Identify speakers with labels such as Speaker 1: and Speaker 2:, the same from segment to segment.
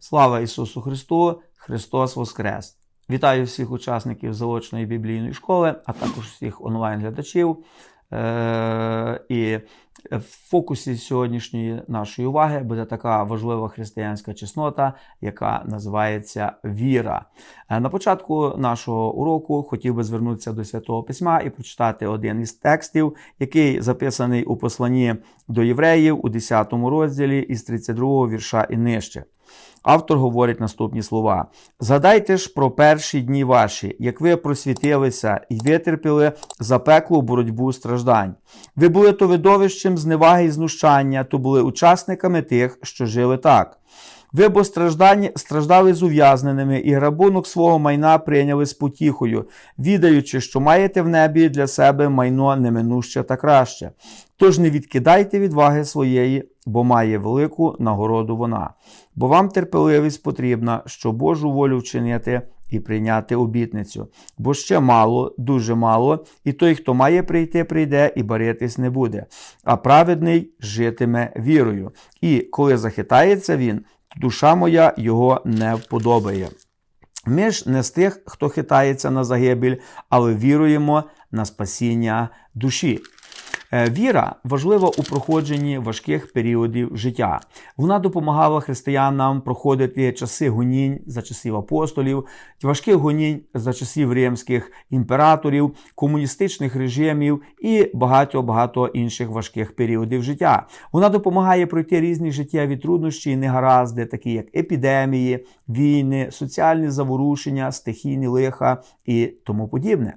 Speaker 1: Слава Ісусу Христу! Христос Воскрес! Вітаю всіх учасників заочної біблійної школи, а також всіх онлайн-глядачів. Е, І в фокусі сьогоднішньої нашої уваги буде така важлива християнська чеснота, яка називається віра. Е, На початку нашого уроку хотів би звернутися до Святого Письма і прочитати один із текстів, який записаний у посланні до євреїв у 10 розділі із 32 вірша і нижче. Автор говорить наступні слова: Згадайте ж про перші дні ваші, як ви просвітилися і витерпіли запеклу боротьбу страждань. Ви були то видовищем зневаги і знущання, то були учасниками тих, що жили так. Ви бо страждали з ув'язненими і грабунок свого майна прийняли з потіхою, відаючи, що маєте в небі для себе майно неминуще та краще. Тож не відкидайте відваги своєї, бо має велику нагороду вона. Бо вам терпеливість потрібна, щоб Божу волю вчинити і прийняти обітницю. Бо ще мало, дуже мало, і той, хто має прийти, прийде і баритись не буде, а праведний житиме вірою. І коли захитається він, душа моя його не вподобає. Ми ж не з тих, хто хитається на загибель, але віруємо на спасіння душі. Е, Віра важлива у проходженні важких періодів життя. Вона допомагала християнам проходити часи гонінь за часів апостолів, важких гонінь за часів римських імператорів, комуністичних режимів і багато багато інших важких періодів життя. Вона допомагає пройти різні життєві труднощі і негаразди, такі як епідемії, війни, соціальні заворушення, стихійні лиха і тому подібне.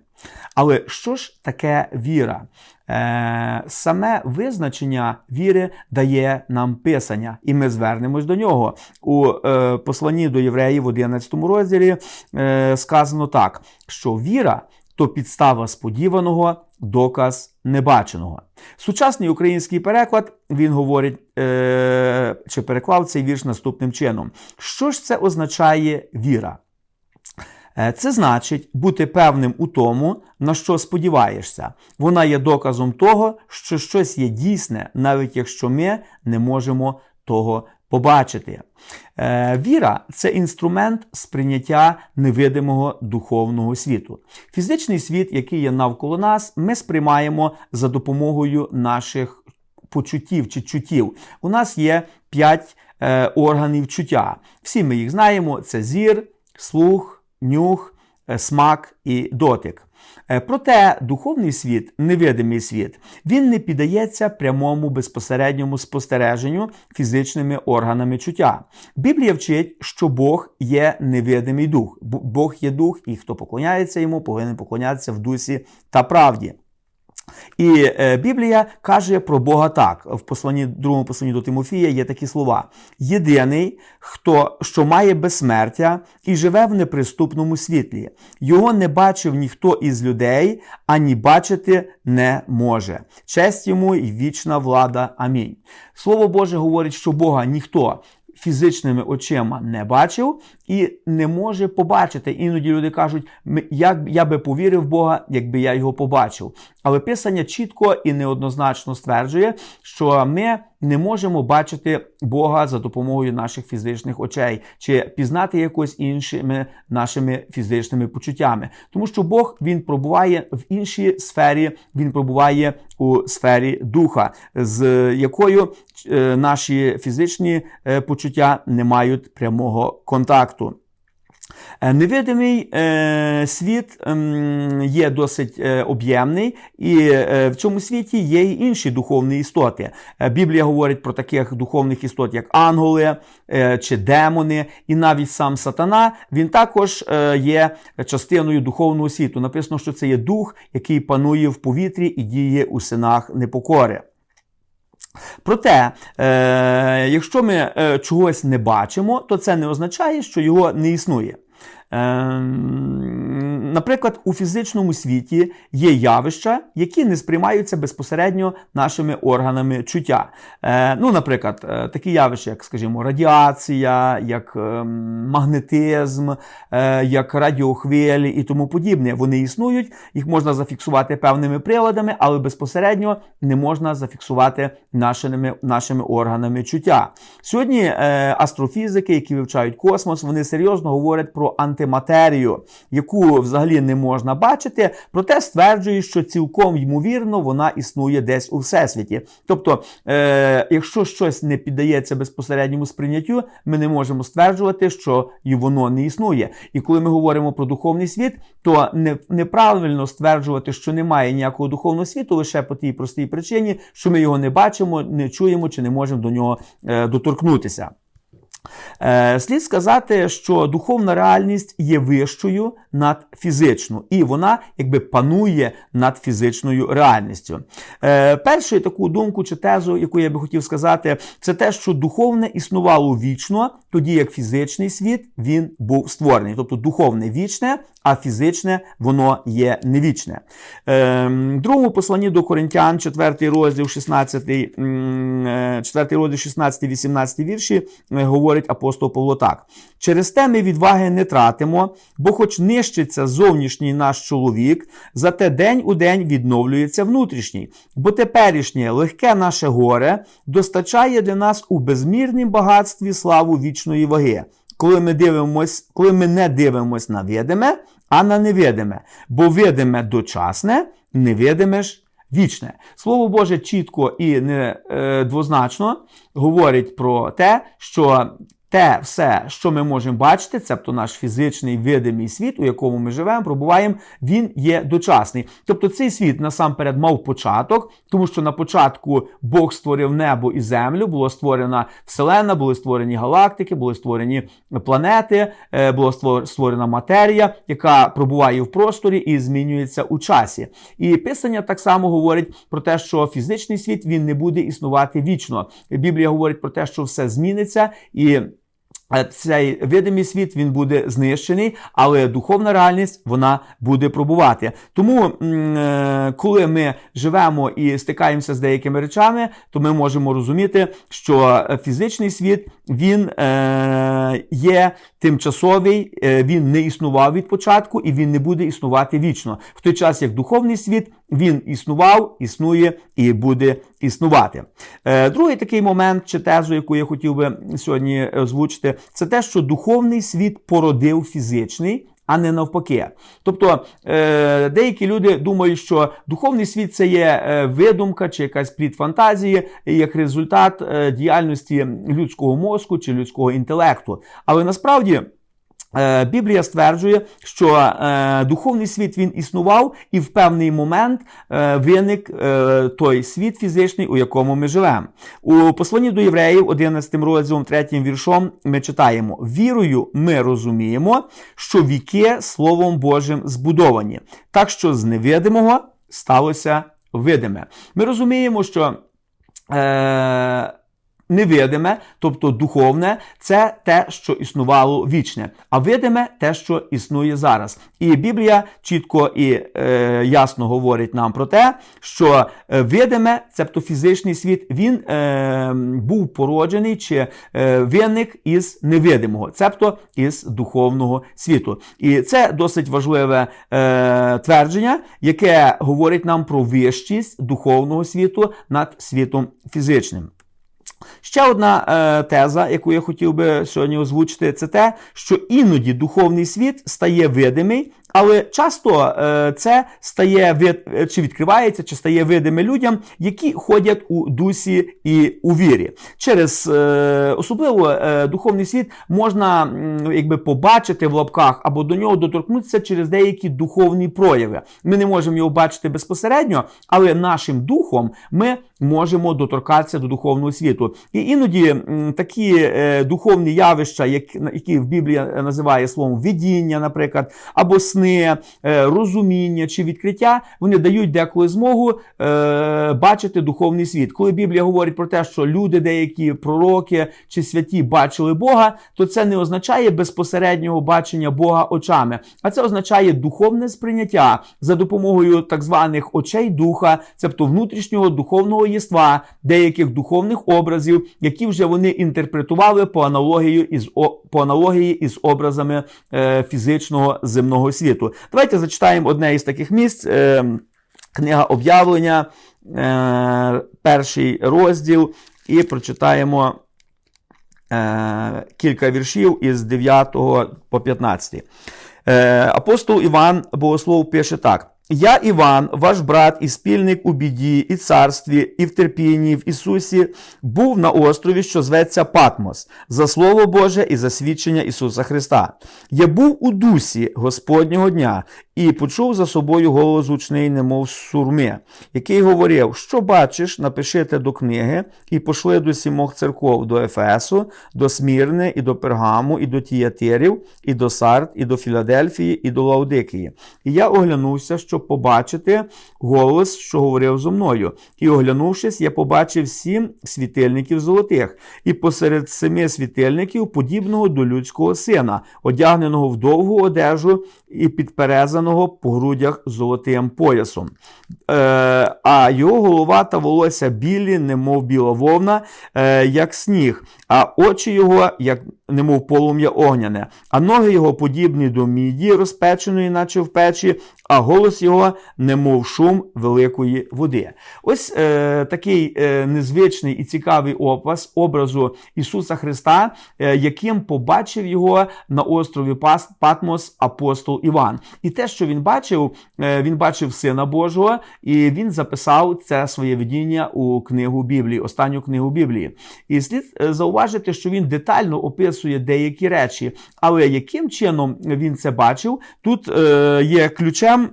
Speaker 1: Але що ж таке віра? Е, Саме визначення віри дає нам Писання, і ми звернемось до нього. У е, посланні до євреїв в 11 розділі е, сказано так, що віра то підстава сподіваного, доказ небаченого. Сучасний український переклад він говорить чи переклав цей вірш наступним чином: що ж це означає віра? Е, Це значить бути певним у тому, на що сподіваєшся. Вона є доказом того, що щось є дійсне, навіть якщо ми не можемо того побачити. Е, Віра це інструмент сприйняття невидимого духовного світу. Фізичний світ, який є навколо нас, ми сприймаємо за допомогою наших почуттів чи чуттів. У нас є п'ять е, органів чуття. Всі ми їх знаємо: це зір, слух нюх, е, смак і дотик. Е, Проте духовний світ, невидимий світ, він не піддається прямому безпосередньому спостереженню фізичними органами чуття. Біблія вчить, що Бог є невидимий дух. Бог є дух, і хто поклоняється йому, повинен поклонятися в дусі та правді. І е, Біблія каже про Бога так. В посланні, другому посланні до Тимофія є такі слова: єдиний, хто що має безсмертя і живе в неприступному світлі. Його не бачив ніхто із людей, ані бачити не може. Честь йому і вічна влада. Амінь. Слово Боже говорить, що Бога ніхто. Фізичними очима не бачив і не може побачити. Іноді люди кажуть, як я би повірив в Бога, якби я його побачив. Але Писання чітко і неоднозначно стверджує, що ми не можемо бачити Бога за допомогою наших фізичних очей чи пізнати якось іншими нашими фізичними почуттями. Тому що Бог він пробуває в іншій сфері, він пробуває у сфері духа, з якою е, наші фізичні е, почуття не мають прямого контакту. Е, Невидимий е, світ ем, є досить е, об'ємний, і в цьому світі є й інші духовні істоти. Біблія говорить про таких духовних істот, як ангели чи демони, і навіть сам сатана він також є частиною духовного світу. Написано, що це є дух, який панує в повітрі і діє у синах непокори. Проте, е, якщо ми е, чогось не бачимо, то це не означає, що його не існує. Ем, Наприклад, у фізичному світі є явища, які не сприймаються безпосередньо нашими органами чуття. Е, Ну, наприклад, е, такі явища, як, скажімо, радіація, як ем, магнетизм, е, як радіохвилі і тому подібне. Вони існують, їх можна зафіксувати певними приладами, але безпосередньо не можна зафіксувати нашими, нашими органами чуття. Сьогодні астрофізики, які вивчають космос, вони серйозно говорять про антиматерію, яку взагалі не можна бачити, проте стверджують, що цілком ймовірно вона існує десь у всесвіті. Тобто, е, якщо щось не піддається безпосередньому сприйняттю, ми не можемо стверджувати, що і воно не існує. І коли ми говоримо про духовний світ, то не, неправильно стверджувати, що немає ніякого духовного світу лише по тій простій причині, що ми його не бачимо, не чуємо чи не можемо до нього е, доторкнутися. Е, Слід сказати, що духовна реальність є вищою над фізичну, і вона якби панує над фізичною реальністю. Е, Першу таку думку чи тезу, яку я би хотів сказати, це те, що духовне існувало вічно, тоді як фізичний світ він був створений. Тобто духовне вічне, а фізичне воно є невічне. Ем, другому посланні до Коринтян, 4 розділ, 16, е, 4 розділ 16-18 вірші, е, говорить апостол Павло так. Через те ми відваги не тратимо, бо хоч нищиться зовнішній наш чоловік, зате день у день відновлюється внутрішній. Бо теперішнє легке наше горе достачає для нас у безмірнім багатстві славу вічної ваги. Коли ми дивимось, коли ми не дивимось на видиме, а на невидиме. Бо видиме дочасне, невидиме ж вічне. Слово Боже чітко і недвозначно говорить про те, що те все, що ми можемо бачити, цебто наш фізичний видимий світ, у якому ми живемо, пробуваємо, він є дочасний. Тобто цей світ насамперед мав початок, тому що на початку Бог створив небо і землю, була створена Вселена, були створені галактики, були створені планети, е, була створ- створена матерія, яка пробуває в просторі і змінюється у часі. І писання так само говорить про те, що фізичний світ він не буде існувати вічно. Біблія говорить про те, що все зміниться і. Е, Цей видимий світ він буде знищений, але духовна реальність вона буде пробувати. Тому, е, коли ми живемо і стикаємося з деякими речами, то ми можемо розуміти, що фізичний світ він е, є тимчасовий, він не існував від початку і він не буде існувати вічно. В той час як духовний світ він існував, існує і буде існувати. Е, Другий такий момент чи тезу, яку я хотів би сьогодні озвучити, це те, що духовний світ породив фізичний. А не навпаки. Тобто е, деякі люди думають, що духовний світ це є е, видумка чи якась плід фантазії, як результат діяльності людського мозку чи людського інтелекту. Але насправді. Е, Біблія стверджує, що е, духовний світ він існував, і в певний момент е, виник той світ фізичний, у якому ми живемо. У посланні до євреїв, 11 розділом, 3 віршом, ми читаємо: вірою ми розуміємо, що віки Словом Божим збудовані, так що з невидимого сталося видиме. Ми розуміємо, що. Е, Невидиме, тобто духовне, це те, що існувало вічне, а видиме те, що існує зараз. І Біблія чітко і е, ясно говорить нам про те, що е, видиме, цебто фізичний світ, він е, був породжений чи е, виник із невидимого, цебто із духовного світу. І це досить важливе е, твердження, яке говорить нам про вищість духовного світу над світом фізичним. Ще одна е, теза, яку я хотів би сьогодні озвучити, це те, що іноді духовний світ стає видимий, але часто е, це стає е, чи відкривається, чи стає видиме людям, які ходять у дусі і у вірі. Через е, особливо духовний світ можна якби побачити в лапках або до нього доторкнутися через деякі духовні прояви. Ми не можемо його бачити безпосередньо, але нашим духом ми можемо доторкатися до духовного світу. І іноді такі духовні явища, які в Біблії називає словом видіння, наприклад, або сни, сни, е, розуміння чи відкриття, вони дають деколи змогу е, бачити духовний світ. Коли Біблія говорить про те, що люди, деякі пророки чи святі бачили Бога, то це не означає безпосереднього бачення Бога очами, а це означає духовне сприйняття за допомогою так званих очей духа, тобто внутрішнього духовного єства, деяких духовних образів, які вже вони інтерпретували по аналогії із по аналогії із образами е, фізичного земного світу. Давайте зачитаємо одне із таких місць. Е, книга об'явлення, е, перший розділ, і прочитаємо е, кілька віршів із 9 по 15. Е, апостол Іван Богослов пише так. Я, Іван, ваш брат і спільник у біді, і царстві, і в терпінні в Ісусі, був на острові, що зветься Патмос, за Слово Боже і за свідчення Ісуса Христа. Я був у дусі Господнього дня і почув за собою голос гучний, немов сурми, який говорив: Що бачиш, напиши те до книги, і пошли до сімох церков до Ефесу, до Смірни, і до Пергаму, і до Тіятирів, і до Сард, і до Філадельфії, і до Лаудикії. І я оглянувся, щоб побачити голос, що говорив зо мною. І оглянувшись, я побачив сім світильників золотих, і посеред семи світильників подібного до людського сина, одягненого в довгу одежу і підперезаного по грудях золотим поясом. Е, а його голова та волосся білі, немов біла вовна, е, як сніг, а очі його, як немов полум'я огняне, а ноги його подібні до міді, розпеченої, наче в печі, а голос його, немов шум великої води. Ось е, такий е, незвичний і цікавий опис образу Ісуса Христа, е, яким побачив його на острові Пас- Патмос апостол Іван. І те, що він бачив, е, він бачив Сина Божого, і він записав це своє видіння у книгу Біблії, останню книгу Біблії. І слід е, зауважити, що він детально описує деякі речі, але яким чином він це бачив, тут е, є ключем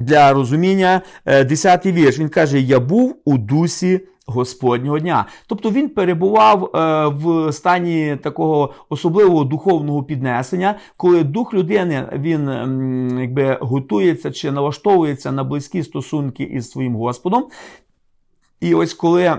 Speaker 1: для розуміння е, 10-й вірш. Він каже: Я був у дусі. Господнього дня, тобто він перебував е, в стані такого особливого духовного піднесення, коли дух людини він м, якби готується чи налаштовується на близькі стосунки із своїм Господом. І ось коли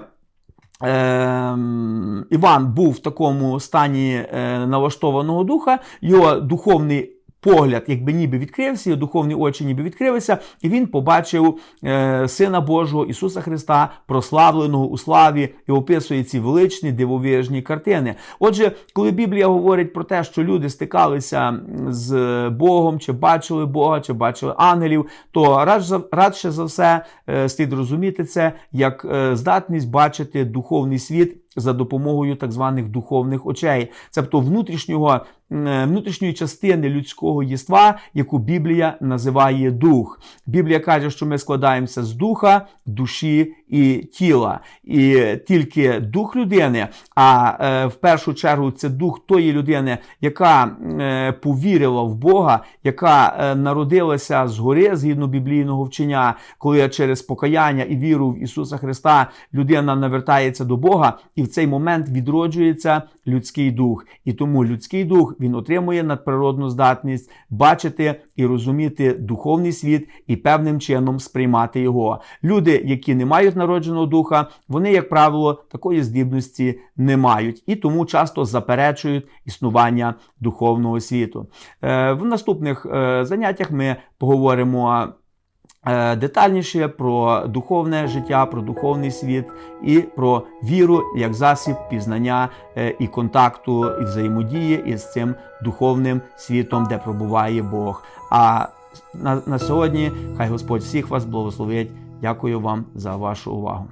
Speaker 1: Ем, Іван був в такому стані е, налаштованого духа, його духовний погляд, якби ніби відкрився, духовні очі ніби відкрилися, і він побачив е, Сина Божого Ісуса Христа, прославленого у славі, і описує ці величні дивовижні картини. Отже, коли Біблія говорить про те, що люди стикалися з Богом, чи бачили Бога, чи бачили ангелів, то радше радше за все е, слід розуміти це як е, здатність бачити духовний світ за допомогою так званих духовних очей, тобто внутрішнього, е, внутрішньої частини людського єства, яку Біблія називає дух. Біблія каже, що ми складаємося з духа, душі і тіла. І тільки дух людини, а е, в першу чергу це дух тої людини, яка е, повірила в Бога, яка е, народилася згори згідно біблійного вчення, коли через покаяння і віру в Ісуса Христа людина навертається до Бога, і цей момент відроджується людський дух. І тому людський дух він отримує надприродну здатність бачити і розуміти духовний світ і певним чином сприймати його. Люди, які не мають народженого духа, вони, як правило, такої здібності не мають і тому часто заперечують існування духовного світу. Е, В наступних е, заняттях ми поговоримо. Е, Детальніше про духовне життя, про духовний світ і про віру як засіб пізнання е, і контакту і взаємодії із цим духовним світом, де пробуває Бог. А на, на сьогодні хай Господь всіх вас благословить. Дякую вам за вашу увагу.